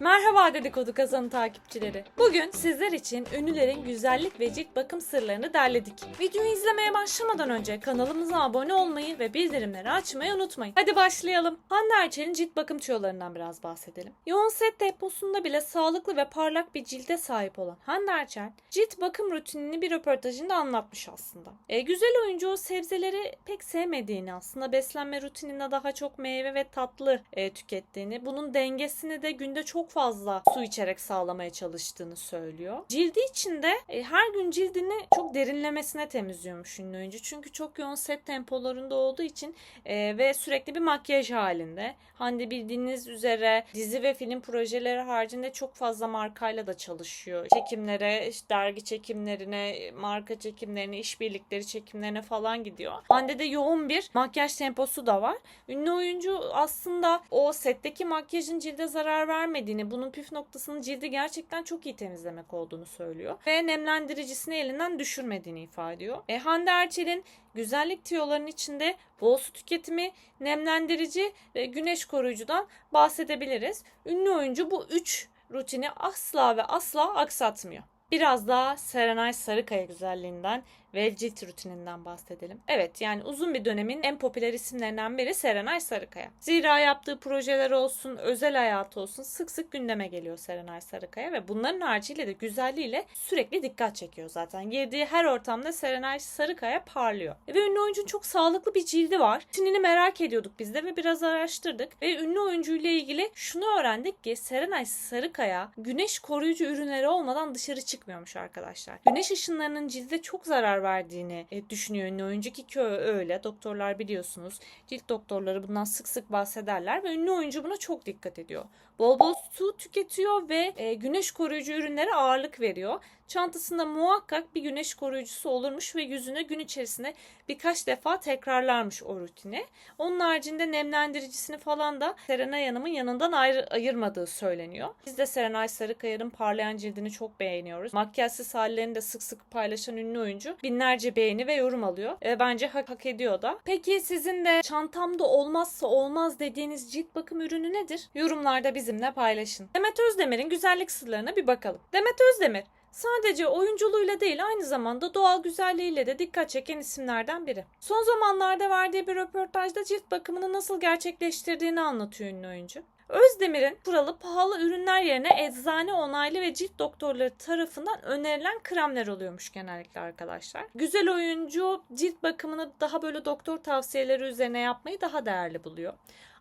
Merhaba dedikodu kazanı takipçileri. Bugün sizler için ünlülerin güzellik ve cilt bakım sırlarını derledik. Videoyu izlemeye başlamadan önce kanalımıza abone olmayı ve bildirimleri açmayı unutmayın. Hadi başlayalım. Hande Erçel'in cilt bakım tüyolarından biraz bahsedelim. Yoğun set temposunda bile sağlıklı ve parlak bir cilde sahip olan Hande Erçel, cilt bakım rutinini bir röportajında anlatmış aslında. E, güzel oyuncu o sebzeleri pek sevmediğini aslında beslenme rutininde daha çok meyve ve tatlı e, tükettiğini, bunun dengesini de günde çok fazla su içerek sağlamaya çalıştığını söylüyor. Cildi için de e, her gün cildini çok derinlemesine temizliyormuş ünlü oyuncu. Çünkü çok yoğun set tempolarında olduğu için e, ve sürekli bir makyaj halinde. Hande bildiğiniz üzere dizi ve film projeleri haricinde çok fazla markayla da çalışıyor. Çekimlere, işte dergi çekimlerine, marka çekimlerine, işbirlikleri çekimlerine falan gidiyor. Hande'de yoğun bir makyaj temposu da var. Ünlü oyuncu aslında o setteki makyajın cilde zarar vermediğini, bunun püf noktasının cildi gerçekten çok iyi temizlemek olduğunu söylüyor. Ve nemlendiricisini elinden düşürmediğini ifade ediyor. E, Hande Erçel'in güzellik tiyolarının içinde bol su tüketimi, nemlendirici ve güneş koruyucudan bahsedebiliriz. Ünlü oyuncu bu üç rutini asla ve asla aksatmıyor. Biraz daha Serenay Sarıkaya güzelliğinden ve cilt rutininden bahsedelim. Evet yani uzun bir dönemin en popüler isimlerinden biri Serenay Sarıkaya. Zira yaptığı projeler olsun, özel hayatı olsun sık sık gündeme geliyor Serenay Sarıkaya ve bunların haricinde de güzelliğiyle sürekli dikkat çekiyor zaten. Girdiği her ortamda Serenay Sarıkaya parlıyor. Ve ünlü oyuncunun çok sağlıklı bir cildi var. Rutinini merak ediyorduk biz de ve biraz araştırdık. Ve ünlü oyuncuyla ilgili şunu öğrendik ki Serenay Sarıkaya güneş koruyucu ürünleri olmadan dışarı çıkmıyormuş arkadaşlar. Güneş ışınlarının cilde çok zarar verdiğini e, düşünüyor ünlü oyuncu ki kö öyle. Doktorlar biliyorsunuz. Cilt doktorları bundan sık sık bahsederler ve ünlü oyuncu buna çok dikkat ediyor. Bol bol su tüketiyor ve e, güneş koruyucu ürünlere ağırlık veriyor. Çantasında muhakkak bir güneş koruyucusu olurmuş ve yüzüne gün içerisinde birkaç defa tekrarlarmış o rutini. Onun haricinde nemlendiricisini falan da Serenay Hanım'ın yanından ayrı, ayırmadığı söyleniyor. Biz de Serenay Sarıkaya'nın parlayan cildini çok beğeniyoruz. Makyajsız hallerini de sık sık paylaşan ünlü oyuncu binlerce beğeni ve yorum alıyor. E, bence hak, hak ediyor da. Peki sizin de çantamda olmazsa olmaz dediğiniz cilt bakım ürünü nedir? Yorumlarda bizimle paylaşın. Demet Özdemir'in güzellik sırlarına bir bakalım. Demet Özdemir Sadece oyunculuğuyla değil aynı zamanda doğal güzelliğiyle de dikkat çeken isimlerden biri. Son zamanlarda verdiği bir röportajda cilt bakımını nasıl gerçekleştirdiğini anlatıyor ünlü oyuncu. Özdemir'in kuralı pahalı ürünler yerine eczane onaylı ve cilt doktorları tarafından önerilen kremler oluyormuş genellikle arkadaşlar. Güzel oyuncu cilt bakımını daha böyle doktor tavsiyeleri üzerine yapmayı daha değerli buluyor.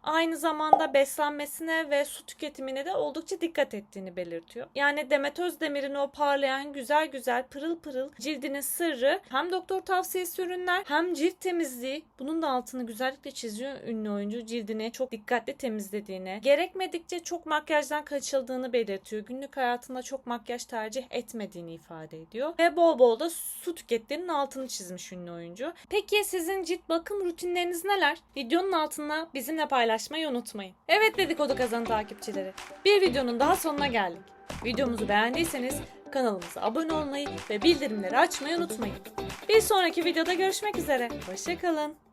Aynı zamanda beslenmesine ve su tüketimine de oldukça dikkat ettiğini belirtiyor. Yani Demet Özdemir'in o parlayan güzel güzel pırıl pırıl cildinin sırrı hem doktor tavsiyesi ürünler hem cilt temizliği. Bunun da altını güzellikle çiziyor ünlü oyuncu cildini çok dikkatli temizlediğini, gerekmedikçe çok makyajdan kaçıldığını belirtiyor. Günlük hayatında çok makyaj tercih etmediğini ifade ediyor. Ve bol bol da su tükettiğinin altını çizmiş ünlü oyuncu. Peki sizin cilt bakım rutinleriniz neler? Videonun altına bizimle paylaşmayı unutmayın. Evet dedikodu kazanı takipçileri. Bir videonun daha sonuna geldik. Videomuzu beğendiyseniz kanalımıza abone olmayı ve bildirimleri açmayı unutmayın. Bir sonraki videoda görüşmek üzere. Hoşçakalın.